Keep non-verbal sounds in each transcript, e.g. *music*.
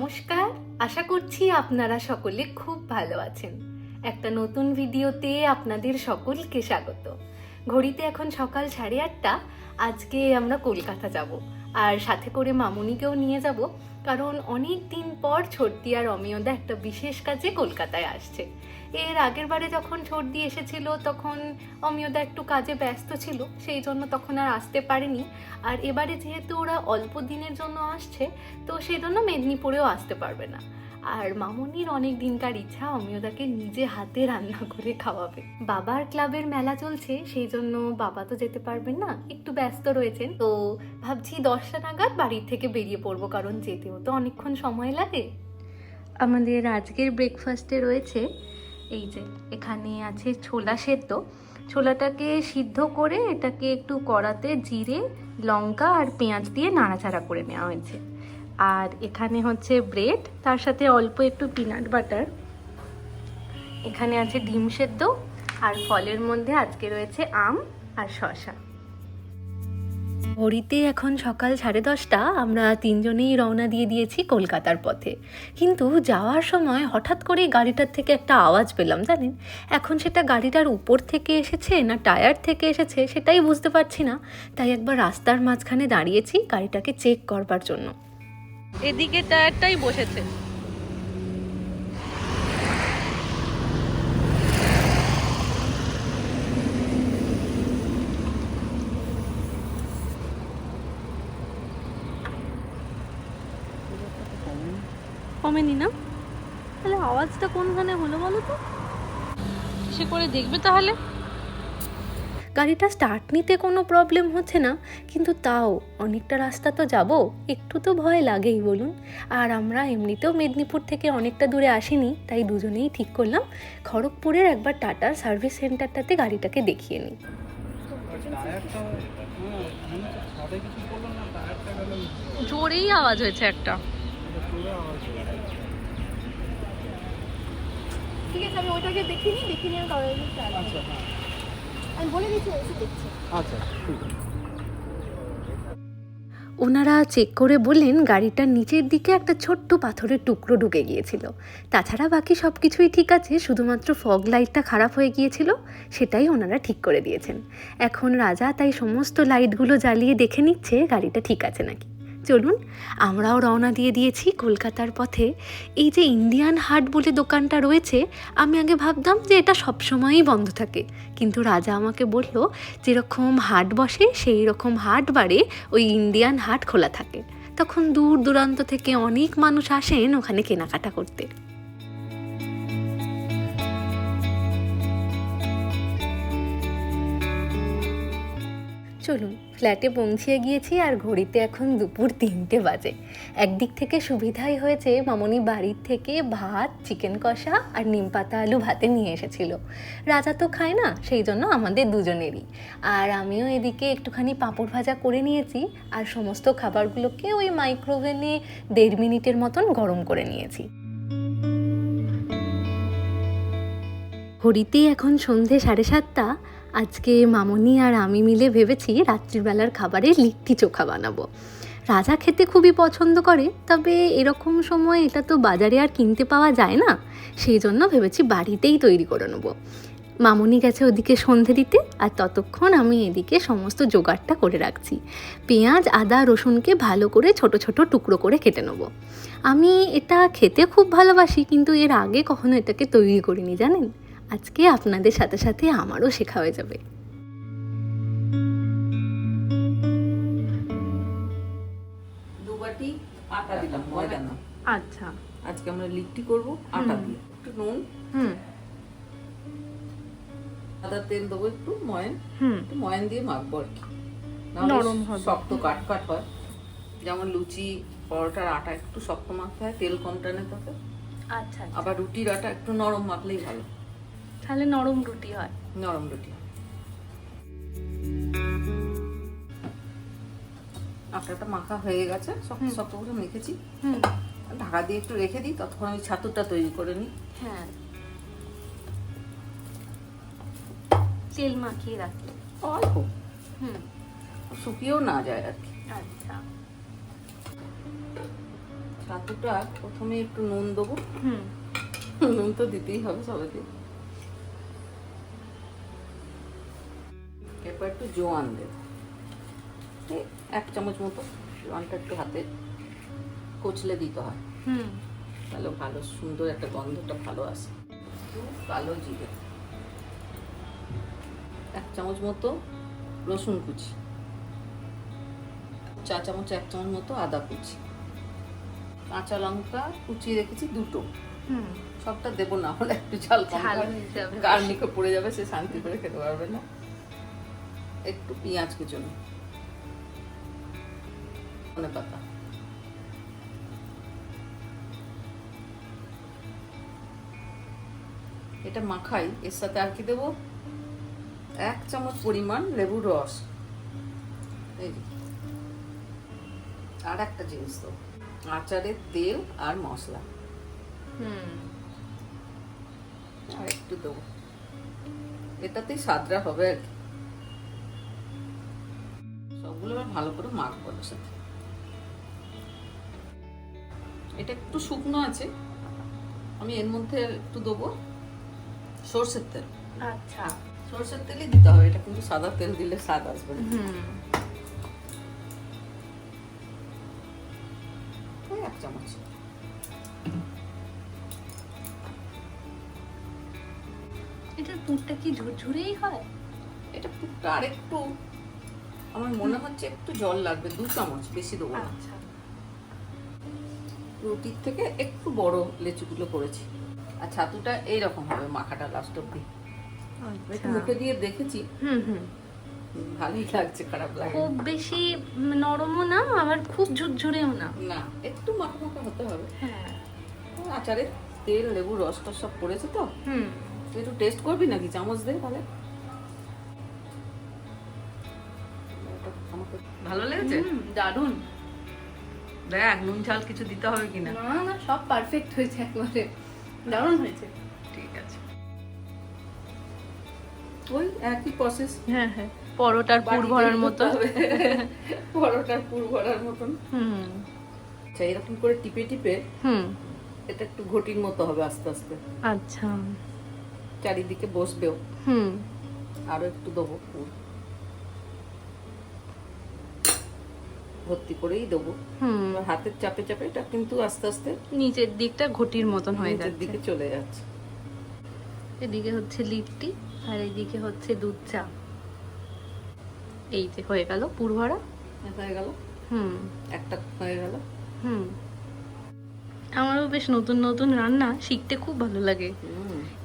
নমস্কার। আশা করছি আপনারা সকলে খুব ভালো আছেন। একটা নতুন ভিডিওতে আপনাদের সকলকে স্বাগত। ঘড়িতে এখন সকাল সাড়ে আটটা। আজকে আমরা কলকাতা যাব। আর সাথে করে মামুনিকেও নিয়ে যাব, কারণ অনেক দিন পর ছর্দি আর অমিয়দা একটা বিশেষ কাজে কলকাতায় আসছে। এর আগের বারে যখন ছর্দি এসেছিল, তখন অমিয়দা একটু কাজে ব্যস্ত ছিল, সেই জন্য তখন আর আসতে পারেনি। আর এবারে যেহেতু ওরা অল্প দিনের জন্য আসছে, তো সেই জন্য মেদিনীপুরেও আসতে পারবে না। আর মামনির অনেক দিনকার ইচ্ছা অমিয়দাকে নিজে হাতে রান্না করে খাওয়াবে। বাবার ক্লাবের মেলা চলছে, সেই জন্য বাবা তো যেতে পারবেন না, একটু ব্যস্ত রয়েছেন। তো ভাবছি দশটা নাগাদ বাড়ির থেকে বেরিয়ে পড়ব, কারণ যেতেও তো অনেকক্ষণ সময় লাগে। আমাদের আজকের ব্রেকফাস্টে রয়েছে, এই যে এখানে আছে ছোলা সেদ্ধ। ছোলাটাকে সিদ্ধ করে এটাকে একটু কড়াতে জিরে, লঙ্কা আর পেঁয়াজ দিয়ে নাড়াচাড়া করে নেওয়া হয়েছে। আর এখানে হচ্ছে ব্রেড, তার সাথে অল্প একটু পিনাট বাটার। এখানে আছে ডিম সেদ্ধ আর ফলের মধ্যে আজকে রয়েছে আম আর শসা। ঘড়িতে এখন সকাল সাড়ে দশটা, আমরা তিনজনেই রওনা দিয়ে দিয়েছি কলকাতার পথে। কিন্তু যাওয়ার সময় হঠাৎ করেই গাড়িটার থেকে একটা আওয়াজ পেলাম, জানেন? এখন সেটা গাড়িটার উপর থেকে এসেছে না টায়ার থেকে এসেছে সেটাই বুঝতে পারছি না। তাই একবার রাস্তার মাঝখানে দাঁড়িয়েছি গাড়িটাকে চেক করবার জন্য। এদিকে টায়ারটাই বসেছে। কমেনি না? তাহলে আওয়াজটা কোনখানে হলো বলো তো? সে করে দেখবে তাহলে? গাড়িটা স্টার্ট নিতে কোনো প্রবলেম হচ্ছে না কিন্তু তাও অনেকটা রাস্তা তো যাব একটু তো ভয় লাগেই বলুন। আর আমরা এমনিতেও মেদিনীপুর থেকে অনেকটা দূরে আসিনি তাই দুজনেই ঠিক করলাম খড়গপুরের একবার টাটার সার্ভিস সেন্টারটাতে গাড়িটাকে দেখিয়ে নিই। জোরেই আওয়াজ হয়েছে একটা। ঠিক আছে আমি ওইটাকে দেখিনি দেখিনি আমি কারোর আমি বলে দিচ্ছি এসে দেখছি। আচ্ছা ঠিক আছে। ওনারা চেক করে বললেন গাড়িটার নিচের দিকে একটা ছোট্ট পাথরের টুকরো ঢুকে গিয়েছিল। তাছাড়া বাকি সব কিছুই ঠিক আছে শুধুমাত্র ফগ লাইটটা খারাপ হয়ে গিয়েছিল সেটাই ওনারা ঠিক করে দিয়েছেন। এখন রাজা তাই সমস্ত লাইটগুলো জ্বালিয়ে দেখে নিচ্ছে গাড়িটা ঠিক আছে নাকি। চলুন, আমরাও রওনা দিয়ে দিয়েছি কলকাতার পথে। এই যে ইন্ডিয়ান হাট বলে দোকানটা রয়েছে, আমি আগে ভাবতাম যে এটা সবসময়ই বন্ধ থাকে। কিন্তু রাজা আমাকে বলল, যেরকম হাট বসে সেই রকম হাট বাড়ে, ওই ইন্ডিয়ান হাট খোলা থাকে। তখন দূর দূরান্ত থেকে অনেক মানুষ আসেন ওখানে কেনাকাটা করতে। চলুন, ফ্ল্যাটে পৌঁছিয়ে গিয়েছি আর ঘড়িতে এখন দুপুর তিনটে বাজে। একদিক থেকে সুবিধাই হয়েছে মামনি বাড়ির থেকে ভাত, চিকেন কষা আর নিম পাতা আলু ভাতে নিয়ে এসেছিল। রাজা তো খায় না, সেই জন্য আমাদের দুজনেরই। আর আমিও এদিকে একটুখানি পাঁপড় ভাজা করে নিয়েছি আর সমস্ত খাবারগুলোকে ওই মাইক্রোওভেনে দেড় মিনিটের মতন গরম করে নিয়েছি। ঘড়িতে এখন সন্ধে সাড়ে সাতটা আজকে মামনি আর আমি মিলে ভেবেছি রাত্রিবেলার খাবারে লিট্টি চোখা বানাবো। রাজা খেতে খুবই পছন্দ করে, তবে এরকম সময় এটা তো বাজারে আর কিনতে পাওয়া যায় না, সেই জন্য ভেবেছি বাড়িতেই তৈরি করে নেব। মামনি গেছে ওদিকে সন্ধে দিতে, আর ততক্ষণ আমি এদিকে সমস্ত জোগাড়টা করে রাখছি। পেঁয়াজ, আদা, রসুনকে ভালো করে ছোট ছোট টুকরো করে কেটে নেব। আমি এটা খেতে খুব ভালোবাসি, কিন্তু এর আগে কখনো এটাকে তৈরি করিনি, জানেন? আজকে আপনাদের সাথে সাথে আমারও শেখা হয়ে যাবে। দু বাটি আটা দিলাম ময়দা না। আচ্ছা। আজকে আমরা লিট্টি করব আটা দিয়ে। একটু নুন। হুম। আদা তেল দেবো একটু ময়ন। হুম। একটু ময়ন দিয়ে মাখবো আর কি। নরম হবে। শক্ত কাট কাট হয়। যেমন লুচি পরোটার আটা একটু শক্ত মাখতে হয় তেল কম টানে তাতে। আচ্ছা। আবার রুটির আটা একটু নরম মাখলেই ভালো। তাহলে নরম রুটি হয়। নরম রুটি। আটাটা মাখা হয়ে গেছে শক্ত শক্ত করে মেখেছি। হুম। ঢাকা দিয়ে একটু রেখে দিই ততক্ষণ আমি ছাতুটা তৈরি করে নিই। হ্যাঁ। তেল মাখিয়ে রাখি। অল্প। হুম। শুকিয়েও না যায় আর কি। আচ্ছা। ছাতুটা প্রথমে একটু নুন দেবো। হুম। নুন তো দিতেই হবে সবাইকে। এরপর একটু জোয়ান দেব। এক চামচ মতো জোয়ানটা একটু হাতে কচলে দিতে হয়। হুম। তাহলে ভালো সুন্দর একটা গন্ধটা ভালো আসে। কালো জিরে। এক চামচ মতো রসুন কুচি। চা চামচ এক চামচ মতো আদা কুচি। কাঁচা লঙ্কা কুচিয়ে রেখেছি দুটো। হুম। সবটা দেবো না হলে একটু ঝাল কম যাবে। গার্নিকে পড়ে যাবে সে শান্তি করে খেতে পারবে না। একটু পেঁয়াজ কুচুনি ধনে পাতা। এটা মাখাই এর সাথে আর কি দেবো? এক চামচ পরিমাণ লেবুর রস। এই আর একটা জিনিস দেবো আচারের তেল আর মশলা। হুম। আর একটু দেবো। এটাতেই স্বাদটা হবে আর কি। সবগুলো আবার ভালো করে মাখবো ওর সাথে এটা একটু শুকনো আছে। আমি এর মধ্যে একটু দেবো। সর্ষের তেল। আচ্ছা। সর্ষের তেলই দিতে হবে। এটা কিন্তু সাদা তেল দিলে স্বাদ আসবে না। এক চামচ। এটার পুরটা কি ঝুরঝুরেই হয়? এটা পুরটা আর একটু আমার মনে হচ্ছে একটু জল লাগবে দু চামচ বেশি দেবো না। আচ্ছা। রুটির থেকে একটু বড় লেচুগুলো করেছি। আর ছাতুটা এইরকম হবে মাখাটা লাস্ট অব্দি একটু মুখে দিয়ে দেখেছি। হুম হুম। ভালোই লাগছে খারাপ লাগে খুব বেশি নরমও না আবার খুব ঝুরঝুরেও না। না একটু মাখা মাখা হতে হবে। হ্যাঁ। আচারে তেল লেবু রসটা সব পড়েছে তো? হুম। একটু টেস্ট করবি নাকি? চামচ দে তাহলে। ভালো লেগেছে? দারুণ। দেখ নুন ঝাল কিছু দিতে হবে কিনা? না না সব পারফেক্ট হয়েছে একবারে। দারুণ হয়েছে। ঠিক আছে। ওই একই প্রসেস হ্যাঁ হ্যাঁ পরোটার পুর ভরার মতো *laughs* পরোটার পুর ভরার মতন। হুম। আচ্ছা এরকম করে টিপে টিপে হুম। এটা একটু ঘটির মতো হবে আস্তে আস্তে। আচ্ছা। চারিদিকে বসবেও। হুম। আরও একটু দেবো পুর। ভর্তি করেই দেবো। হুম। হাতের চাপে চাপে এটা কিন্তু আস্তে আস্তে নিচের দিকটা ঘটির মতন হয়ে যাচ্ছে। দিকে চলে যাচ্ছে। এদিকে হচ্ছে লিট্টি আর এইদিকে হচ্ছে দুধ চা। এই যে হয়ে গেল পুর ভরা হয়ে গেল? হুম। একটা হয়ে গেল? হুম। আমারও বেশ নতুন নতুন রান্না শিখতে খুব ভালো লাগে।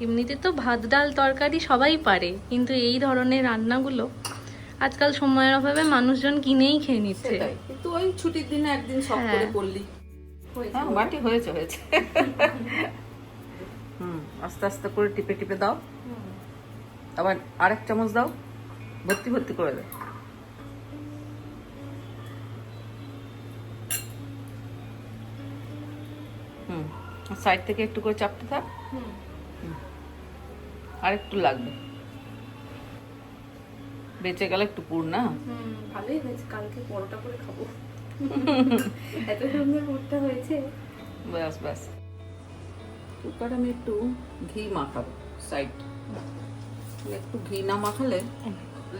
এমনিতে তো ভাত ডাল তরকারি সবাই পারে কিন্তু এই ধরনের রান্নাগুলো আজকাল সময়ের অভাবে মানুষজন কিনেই খেয়ে নিচ্ছে। কিন্তু ওই ছুটির দিনে একদিন সব হ্যাঁ। করে করলি হ্যাঁ বাটি হয়েছে হয়েছে। *laughs* হুম আস্তে আস্তে করে টিপে টিপে দাও। আবার আরেক চামচ দাও। ভর্তি ভর্তি করে দাও হুম সাইড থেকে একটু করে চাপতে থাক। হুম। আর একটু লাগবে। বেঁচে গেলে একটু পুর না? হুম, ভালোই হয়েছে কালকে পরোটা করে খাব। *laughs* এত সুন্দর পুরটা হয়েছে। ব্যাস ব্যাস। কুকার আমি একটু ঘি মাখাবো সাইড একটু ঘি না মাখালে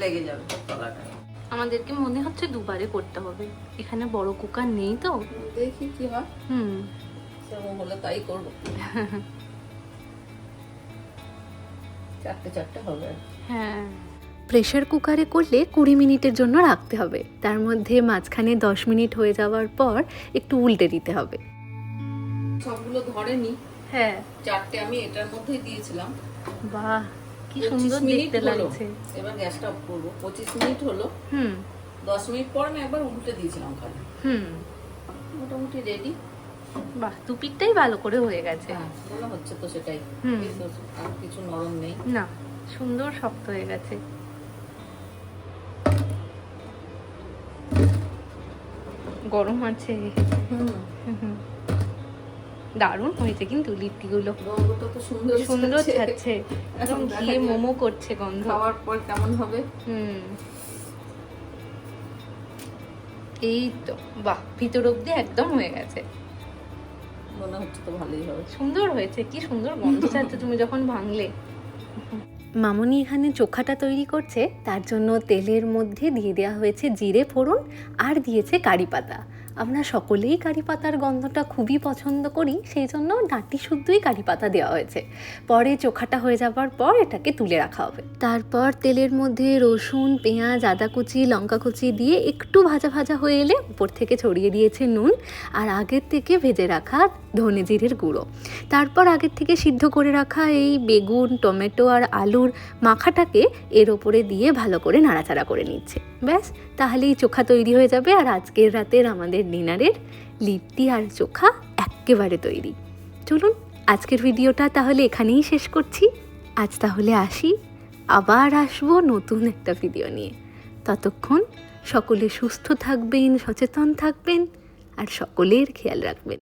লেগে যাবে তলাটা। আমাদেরকে মনে হচ্ছে দুবারে করতে হবে। এখানে বড় কুকার নেই তো। দেখি কি হয়। হুম। সেরকম হলে তাই করব। *laughs* চারটে চারটে হবে। হ্যাঁ। প্রেশার কুকারে করলে কুড়ি মিনিটের জন্য রাখতে হবে। তার মধ্যে মাঝখানে দশ মিনিট হয়ে যাওয়ার পর একটু উল্টে দিতে হবে। সবগুলো ধরেনি। হ্যাঁ। চারটে আমি এটার মধ্যেই দিয়েছিলাম। বাহ কি সুন্দর দেখতে লাগছে। এবার গ্যাসটা অফ করব। পঁচিশ মিনিট হলো। হুম। দশ মিনিট পর আমি একবার উল্টে দিয়েছিলাম খালি হুম। মোটামুটি রেডি বাহ দুপিকটাই ভালো করে হয়ে গেছে। হ্যাঁ মনে হচ্ছে তো সেটাই। হুম। আর কিছু নরম নেই। না সুন্দর শক্ত হয়ে গেছে। গরম আছে। দারুণ হয়েছে কিন্তু লিট্টিগুলো সুন্দর সুন্দর ছাড়ছে। ছাড়ছে একদম ঘিয়ে মোমো করছে গন্ধ। খাওয়ার পর কেমন হবে। হুম। এই তো বাহ ভিতর অব্দি একদম হয়ে গেছে। মনে হচ্ছে তো ভালোই হবে। সুন্দর হয়েছে কি সুন্দর গন্ধ ছাড়ছে তুমি যখন ভাঙলে। মামনি এখানে চোখাটা তৈরি করছে, তার জন্য তেলের মধ্যে দিয়ে দেওয়া হয়েছে জিরে ফোড়ন আর দিয়েছে কারি পাতা। আমরা সকলেই কারি পাতার গন্ধটা খুবই পছন্দ করি, সেই জন্য ডাঁটি শুদ্ধই কারি পাতা দেওয়া হয়েছে। পরে চোখাটা হয়ে যাবার পর এটাকে তুলে রাখা হবে। তারপর তেলের মধ্যে রসুন, পেঁয়াজ, আদা কুচি, লঙ্কা কুচি দিয়ে একটু ভাজা ভাজা হয়ে এলে উপর থেকে ছড়িয়ে দিয়েছে নুন আর আগের থেকে ভেজে রাখা ধনে জিরের গুঁড়ো। তারপর আগের থেকে সিদ্ধ করে রাখা এই বেগুন, টমেটো আর আলুর মাখাটাকে এর ওপরে দিয়ে ভালো করে নাড়াচাড়া করে নিচ্ছে। ব্যাস, তাহলেই চোখা তৈরি হয়ে যাবে আর আজকের রাতের আমাদের ডিনারের লিট্টি আর চোখা এক্কেবারে তৈরি। চলুন, আজকের ভিডিওটা তাহলে এখানেই শেষ করছি। আজ তাহলে আসি, আবার আসব নতুন একটা ভিডিও নিয়ে। ততক্ষণ সকলে সুস্থ থাকবেন, সচেতন থাকবেন আর সকলের খেয়াল রাখবেন।